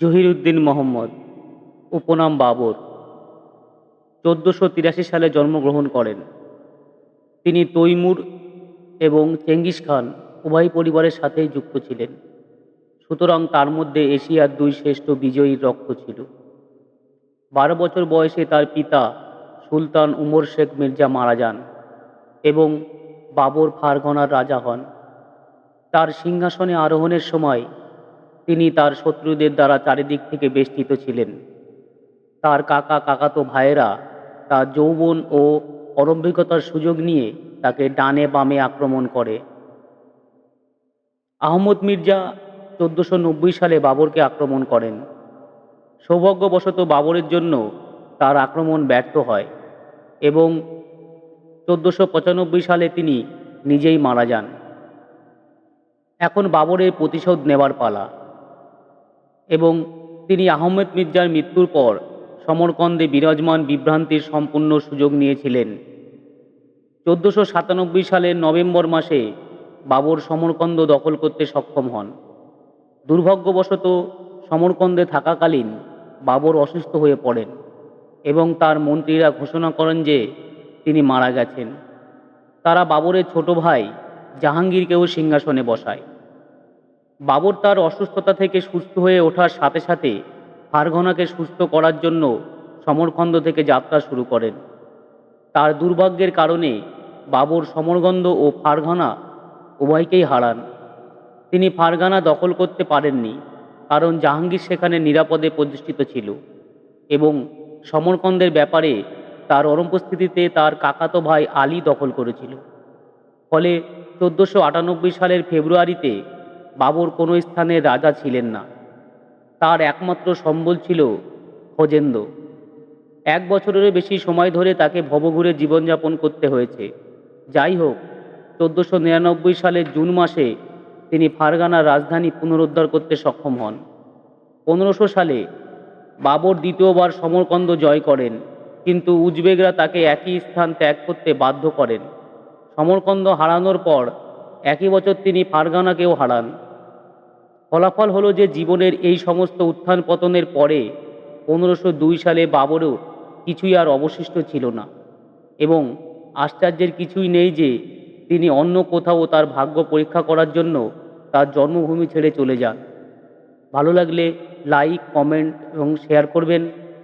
জহিরুদ্দিন মোহাম্মদ, উপনাম বাবর। চোদ্দোশো তিরাশি সালে জন্মগ্রহণ করেন। তিনি তৈমুর এবং চেঙ্গিস খান উভয় পরিবারের সাথেই যুক্ত ছিলেন। সুতরাং তার মধ্যে এশিয়ার দুই শ্রেষ্ঠ বিজয়ীর রক্ত ছিল। বারো বছর বয়সে তার পিতা সুলতান উমর শেখ মির্জা মারা যান। এবং বাবর ফারগনার রাজা হন। তার সিংহাসনে আরোহণের সময় তিনি তার শত্রুদের দ্বারা চারিদিক থেকে বেষ্টিত ছিলেন। তার কাকা কাকাতো ভাইয়েরা তার যৌবন ও অনভিজ্ঞতার সুযোগ নিয়ে তাকে ডানে বামে আক্রমণ করে। আহমদ মির্জা চোদ্দোশো সালে বাবরকে আক্রমণ করেন। সৌভাগ্যবশত বাবরের জন্য তার আক্রমণ ব্যর্থ হয় এবং চোদ্দোশো সালে তিনি নিজেই মারা যান। এখন বাবরের প্রতিশোধ নেবার পালা। এবং তিনি আহমেদ মির্জার মৃত্যুর পর সমরকন্দে বিরাজমান বিভ্রান্তির সম্পূর্ণ সুযোগ নিয়েছিলেন। চোদ্দোশো সাতানব্বই সালের নভেম্বর মাসে বাবর সমরকন্দ দখল করতে সক্ষম হন। দুর্ভাগ্যবশত সমরকন্দে থাকাকালীন বাবর অসুস্থ হয়ে পড়েন এবং তার মন্ত্রীরা ঘোষণা করেন যে তিনি মারা গেছেন। তারা বাবরের ছোট ভাই জাহাঙ্গীরকেও সিংহাসনে বসায়। বাবর তার অসুস্থতা থেকে সুস্থ হয়ে ওঠার সাথে সাথে ফারঘনাকে সুস্থ করার জন্য সমরখন্দ থেকে যাত্রা শুরু করেন। তার দুর্ভাগ্যের কারণে বাবর সমরগন্ধ ও ফারঘনা উভয়কেই হারান। তিনি ফারগানা দখল করতে পারেননি, কারণ জাহাঙ্গীর সেখানে নিরাপদে প্রতিষ্ঠিত ছিল এবং সমরকন্দের ব্যাপারে তার অনুপস্থিতিতে তার কাকাতো ভাই আলী দখল করেছিল। ফলে চোদ্দোশো আটানব্বই সালের ফেব্রুয়ারিতে বাবর কোনো স্থানের রাজা ছিলেন না। তার একমাত্র সম্বল ছিল খোজেন্দ। এক বছরের বেশি সময় ধরে তাকে ভবঘুরে জীবনযাপন করতে হয়েছে। যাই হোক, চোদ্দোশো নিরানব্বই সালের জুন মাসে তিনি ফারগানার রাজধানী পুনরুদ্ধার করতে সক্ষম হন। পনেরোশো সালে বাবর দ্বিতীয়বার সমরকন্দ জয় করেন। কিন্তু উজবেগরা তাকে একই স্থান ত্যাগ করতে বাধ্য করেন। সমরকন্দ হারানোর পর একই বছর তিনি ফারগানাকেও হারান। ফলাফল হলো যে জীবনের এই সমস্ত উত্থান পতনের পরে পনেরোশো দুই সালে বাবরও কিছুই আর অবশিষ্ট ছিল না এবং আশ্চর্যের কিছুই নেই যে তিনি অন্য কোথাও তার ভাগ্য পরীক্ষা করার জন্য তার জন্মভূমি ছেড়ে চলে যান। ভালো লাগলে লাইক, কমেন্ট এবং শেয়ার করবেন।